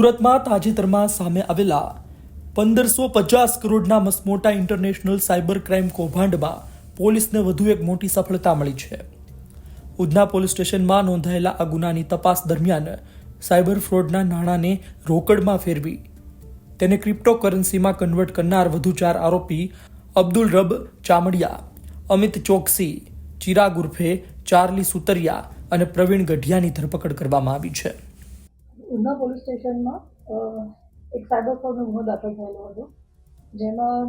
સુરતમાં તાજેતરમાં સામે આવેલા પંદરસો પચાસ કરોડના મસમોટા ઇન્ટરનેશનલ સાયબર ક્રાઇમ કૌભાંડમાં પોલીસને વધુ એક મોટી સફળતા મળી છે. ઉધના પોલીસ સ્ટેશનમાં નોંધાયેલા આ ગુનાની તપાસ દરમિયાન સાયબર ફ્રોડના નાણાંને રોકડમાં ફેરવી, તેને ક્રિપ્ટોકરન્સીમાં કન્વર્ટ કરનાર વધુ ચાર આરોપી અબ્દુલ રબ ચામડિયા, અમિત ચોકસી, ચિરાગ ઉર્ફે ચાર્લી સુતરિયા અને પ્રવીણ ગઢિયાની ધરપકડ કરવામાં આવી છે. ઉધના પોલીસ સ્ટેશનમાં એક સાયબર ફ્રોડનો ગુનો દાખલ થયેલો હતો. જેમાં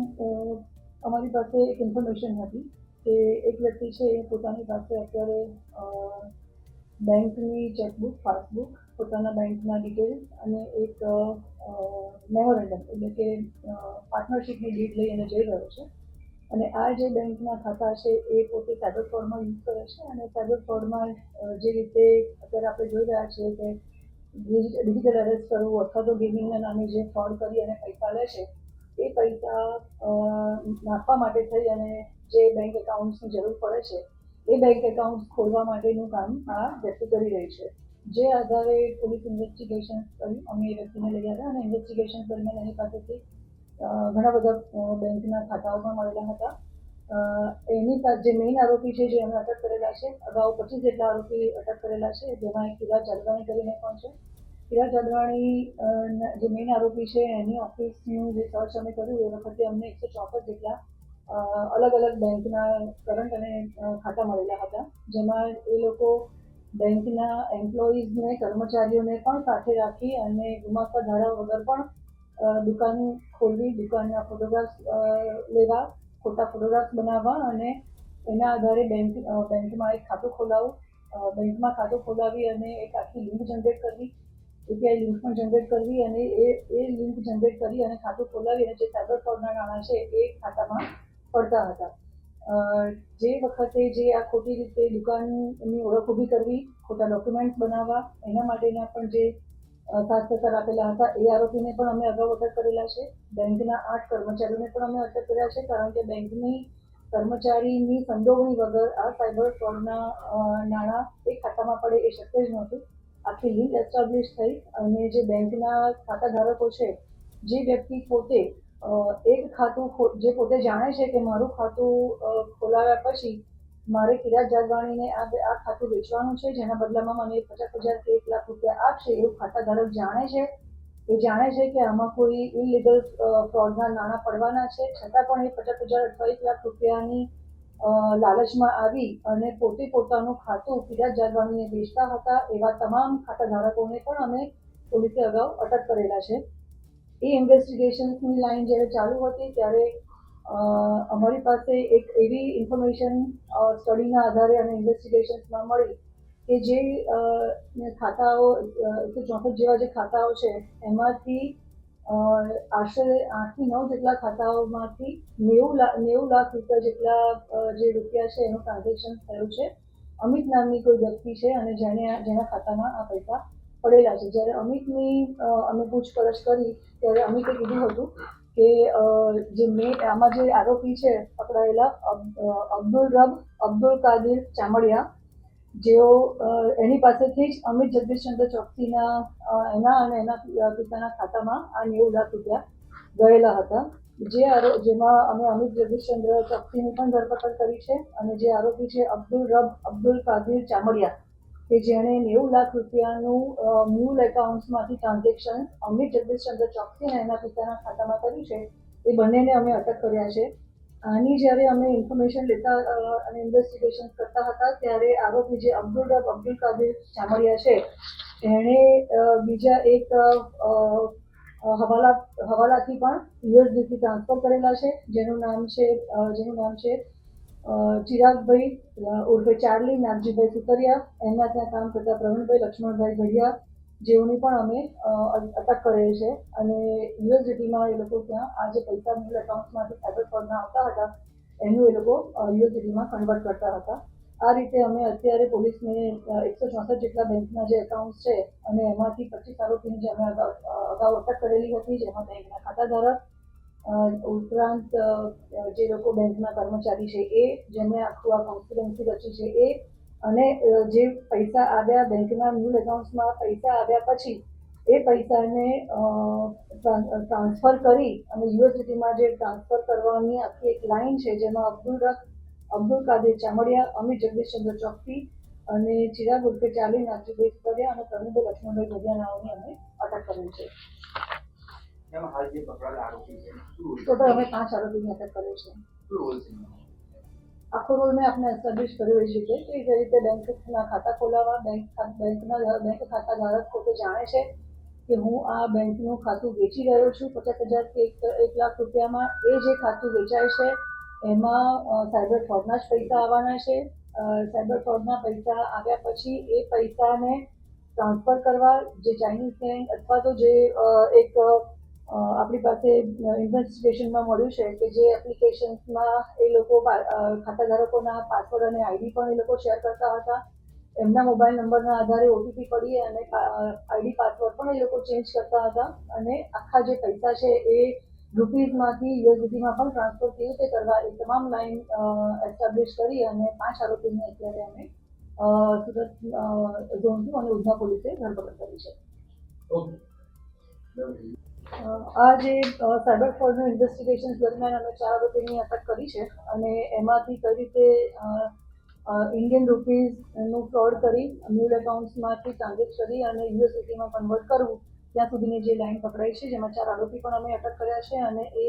અમારી પાસે એક ઇન્ફોર્મેશન હતી કે એક વ્યક્તિ છે એ પોતાની પાસે અત્યારે બેંકની ચેકબુક, પાસબુક, પોતાના બેંકના ડિટેલ્સ અને એક મેમોરેન્ડમ, એટલે કે પાર્ટનરશિપની ડીડ લઈ અને જઈ રહ્યો છે. અને આ જે બેંકના ખાતા છે એ પોતે સાયબર ફ્રોડમાં યુઝ કરે છે અને સાયબર ફ્રોડમાં જે રીતે અત્યારે આપણે જોઈ રહ્યા છીએ કે ડિજિટલ અરેસ્ટ કરવું અથવા તો ગેમિંગના નામે જે ફ્રોડ કરી અને પૈસા લે છે, એ પૈસા નાખવા માટે થઈ અને જે બેંક એકાઉન્ટ્સની જરૂર પડે છે, એ બેંક એકાઉન્ટ ખોલવા માટેનું કામ આ વ્યક્તિ કરી રહી છે. જે આધારે પોલીસ ઇન્વેસ્ટિગેશન કર્યું અમે એ વ્યક્તિને લઈ આવ્યા અને ઇન્વેસ્ટિગેશન દરમિયાન એની પાસેથી ઘણા બધા બેંકના ખાતાઓ પણ મળેલા હતા. એની જે મેઇન આરોપી છે જે એમને અટક કરેલા છે, અગાઉ પચીસ જેટલા આરોપી અટક કરેલા છે, જેમાં એક કિરા ચાદવાણી કરીને પણ છે. કિરા જાદવાણી જે મેઇન આરોપી છે એની ઓફિસનું જે સર્ચ અમે કર્યું, એ વખતે અમને એકસો ચોપન જેટલા અલગ અલગ બેંકના કરંટ અને ખાતા મળેલા હતા, જેમાં એ લોકો બેંકના એમ્પ્લોઈઝને કર્મચારીઓને પણ સાથે રાખી અને ગુમાસ્તા ધારા વગર પણ દુકાન ખોલવી, દુકાનના ફોટોગ્રાફ્સ લેવા ખોટા ફોટોગ્રાફ્સ બનાવવા અને એના આધારે બેંક બેંકમાં એક ખાતું ખોલાવવું બેંકમાં ખાતું ખોલાવી અને એક આખી લિંક જનરેટ કરવી. યુપીઆઈ લિંક પણ જનરેટ કરવી અને એ એ લિંક જનરેટ કરી અને ખાતું ખોલાવી અને જે સાયબર ફ્રોડના નાણાં છે એ ખાતામાં પડતા હતા. જે વખતે જે આ ખોટી રીતે દુકાનની ઓળખ ઊભી કરવી, ખોટા ડોક્યુમેન્ટ્સ બનાવવા, એના માટેના પણ જે સાત આપેલા હતા. એ આરોપીને પણ અમે અગાઉ અટક કરેલા છે. બેંકના આઠ કર્મચારીઓને પણ અમે અટક કર્યા છે, કારણ કે બેંકની કર્મચારીની સંડોવણી વગર આ સાયબર ફ્રોડના નાણાં એ ખાતામાં પડે એ શક્ય જ નહોતું. આખી લિંક એસ્ટાબ્લિશ થઈ અને જે બેંકના ખાતા ધારકો છે, જે વ્યક્તિ પોતે એક ખાતું જે પોતે જાણે છે કે મારું ખાતું ખોલાવ્યા પછી મારે કિરાત જાદવાણીને આ આ ખાતું વેચવાનું છે, જેના બદલામાં મને પચાસ હજાર કે એક લાખ રૂપિયા આપશે, એવું ખાતા ધારક જાણે છે. એ જાણે છે કે આમાં કોઈ ઇલીગલ ફ્રોડના નાણાં પડવાના છે. છતાં પણ એ પચાસ હજાર અથવા એક લાખ રૂપિયાની લાલચમાં આવી અને પોતે પોતાનું ખાતું કિરાત જાદવાણીને વેચતા હતા, એવા તમામ ખાતા ધારકોને પણ અમે પોલીસે અગાઉ અટક કરેલા છે. એ ઇન્વેસ્ટિગેશનની લાઈન જ્યારે ચાલુ હતી, ત્યારે અમારી પાસે એક એવી ઇન્ફોર્મેશન સ્ટડીના આધારે અને ઇન્વેસ્ટિગેશન્સમાં મળી કે જે ખાતાઓ એકસો જેવા જે ખાતાઓ છે, એમાંથી આશરે આઠથી નવ જેટલા ખાતાઓમાંથી નેવું લાખ નેવું લાખ રૂપિયા જેટલા જે રૂપિયા છે એનું ટ્રાન્ઝેક્શન થયું છે. અમિત નામની કોઈ વ્યક્તિ છે અને જેને જેના ખાતામાં આ પૈસા પડેલા છે. જ્યારે અમિતની અમે પૂછપરછ કરી, ત્યારે અમિતે કીધું હતું કે જે મેં આમાં જે આરોપી છે, પકડાયેલા અબ્દુલ રબ, અબ્દુલ કાદિર ચામડિયા, જેઓ એની પાસેથી જ અમિત જગદીશચંદ્ર ચોકસીના એના અને એના પિતાના ખાતામાં આ નેવું લાખ રૂપિયા ગયેલા હતા. જે આરોપ જેમાં અમે અમિત જગદીશચંદ્ર ચોકસીની પણ ધરપકડ કરી છે અને જે આરોપી છે અબ્દુલ રબ, અબ્દુલ કાદિર ચામડિયા. કે જેણે નેવું લાખ રૂપિયાનું મૂળ એકાઉન્ટ્સમાંથી ટ્રાન્ઝેક્શન અમિત જગદીશચંદ્ર ચોકસી અને એના પિતાના ખાતામાં કર્યું છે, એ બંનેને અમે અટક કર્યા છે. આની જ્યારે અમે ઇન્ફોર્મેશન લેતા અને ઇન્વેસ્ટિગેશન કરતા હતા, ત્યારે આરોપી જે અબ્દુલ રબ, અબ્દુલ કાદિર ચામડિયા છે, એણે બીજા એક હવાલા, હવાલાથી પણ યુએસડીથી ટ્રાન્સફર કરેલા છે, જેનું નામ છે જેનું નામ છે ચિરાગભાઈ ઉર્ફે ચાર્લી, નાગજીભાઈ સુતરિયા, એમના ત્યાં કામ કરતા પ્રવીણભાઈ, લક્ષ્મણભાઈ ઘડિયા, જેઓની પણ અમે અટક કરેલ છે. અને યુએસડીટીમાં એ લોકો ત્યાં આ જે પૈસા મૂળ એકાઉન્ટમાંથી સાયબર ફ્રોડના આવતા હતા, એનું એ લોકો યુએસડીટીમાં કન્વર્ટ કરતા હતા. આ રીતે અમે અત્યારે પોલીસને એકસો ચોસઠ જેટલા બેંકના જે એકાઉન્ટ છે, અને એમાંથી પચીસ આરોપીની જે અમે અગાઉ અટક કરેલી હતી, જેમાં બેંકના ખાતાધારક ઉપરાંત જે લોકો બેંકના કર્મચારી છે એ જેમણે આખું આ કોન્સ્પિરન્સી રચી છે એ, અને જે પૈસા આવ્યા બેંકના મૂળ એકાઉન્ટ્સમાં પૈસા આવ્યા પછી, એ પૈસાને ટ્રાન્સફર કરી અને યુનિવર્સિટીમાં જે ટ્રાન્સફર કરવાની આખી એક લાઈન છે, જેમાં અબ્દુલ રખ અબ્દુલ કાદર ચામડિયા, અમિત જગદીશચંદ્ર ચોકસી અને ચિરાગ ઉર્ફે ચાલી નાચુભાઈ કર્યા અને પ્રવીણભાઈ લક્ષ્મણભાઈ ગોધિયાનાઓની અમે અટક કરી છે. ટોટલ અમે પાંચ આરોપીની અટક કરેલ છે? આખો રોલ મેં આપણે એસ્ટાબ્લિશ કર્યો એ રીતે કે જે રીતે બેંકના ખાતા ખોલાવવા બેંક બેંકના બેંક ખાતા ધારક પોતે જાણે છે કે હું આ બેંકનું ખાતું વેચી રહ્યો છું પચાસ હજાર કે એક લાખ રૂપિયામાં એ જે ખાતું વેચાય છે એમાં સાયબર ફ્રોડના જ પૈસા આવવાના છે. સાયબર ફ્રોડના પૈસા આવ્યા પછી એ પૈસાને ટ્રાન્સફર કરવા જે ચાઇનીઝ બેંક અથવા તો જે એક આપણી પાસે ઇન્વેસ્ટિગેશનમાં મળ્યું છે કે જે એપ્લિકેશન્સમાં એ લોકો ખાતાધારકોના પાસવર્ડ અને આઈડી પણ એ લોકો શેર કરતા હતા. એમના મોબાઈલ નંબરના આધારે ઓટીપી પડી અને આઈડી પાસવર્ડ પણ એ લોકો ચેન્જ કરતા હતા અને આખા જે પૈસા છે એ રૂપીઝમાંથી યુએસડીમાં પણ ટ્રાન્સફર કેવી રીતે કરવા એ તમામ લાઈન એસ્ટાબ્લિશ કરી અને પાંચ આરોપીને અત્યારે અમે સુરત ઝોન અને ઉધના પોલીસે ધરપકડ કરી છે. ઓકે. આ જે સાયબર ફ્રોડનું ઇન્વેસ્ટિગેશન દરમિયાન અમે ચાર આરોપીની અટક કરી છે અને એમાંથી કઈ રીતે ઇન્ડિયન રૂપીઝનું ફ્રોડ કરી મ્યુલ એકાઉન્ટ્સમાંથી ટ્રાન્ઝેક્ટ કરી અને યુએસડીમાં કન્વર્ટ કરવું, ત્યાં સુધીની જે લાઈન પકડાઈ છે, જેમાં ચાર આરોપી પણ અમે અટક કર્યા છે અને એ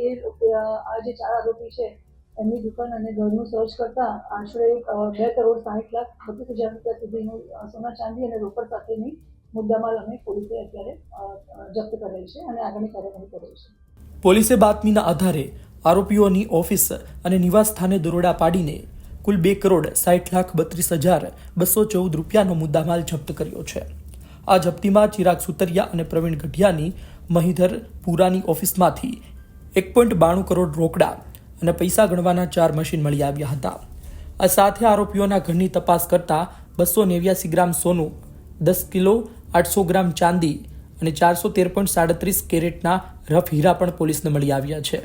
આ જે ચાર આરોપી છે, એમની દુકાન અને ઘરનું સર્ચ કરતા આશરે બે કરોડ સાહીઠ લાખ બત્રીસ હજાર રૂપિયા સુધીનું સોના ચાંદી અને રોકડ સાથેની મુદ્દામાલ અમે પોલીસે અત્યારે જપ્ત કરેલ છે અને આગળની કાર્યવાહી કરેલ છે. પોલીસે બાતમીના આધારે આરોપીઓની ઓફિસ અને નિવાસ સ્થાને દરોડા પાડીને કુલ બે કરોડ સાઠ લાખ બત્રીસ હજાર બસો ચૌદ રૂપિયાનો મુદ્દામાલ જપ્ત કર્યો છે. આ જપ્તીમાં ચિરાગ સુતરિયા અને પ્રવીણ ગઢિયાની મહિધર પુરાની ઓફિસમાંથી એક પોઈન્ટ બાણું કરોડ રોકડા અને પૈસા ગણવાના ચાર મશીન મળી આવ્યા હતા. આ સાથે આરોપીઓના ઘરની તપાસ કરતા બસો નેવ્યાસી ગ્રામ સોનું, દસ કિલો આઠસો ગ્રામ ચાંદી અને ચારસો તેર પોઈન્ટ સાડત્રીસ કેરેટના રફ હીરા પણ પોલીસને મળી આવ્યા છે.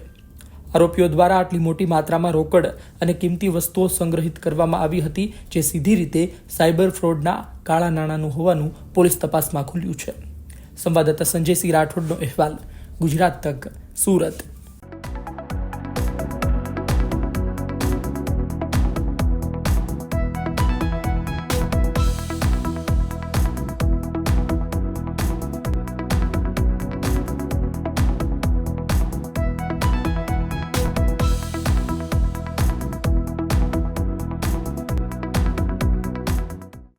આરોપીઓ દ્વારા આટલી મોટી માત્રામાં રોકડ અને કિંમતી વસ્તુઓ સંગ્રહિત કરવામાં આવી હતી, જે સીધી રીતે સાયબર ફ્રોડના કાળા નાણાંનું હોવાનું પોલીસ તપાસમાં ખુલ્યું છે. સંવાદદાતા સંજયસિંહ રાઠોડનો અહેવાલ. ગુજરાત તક, સુરત.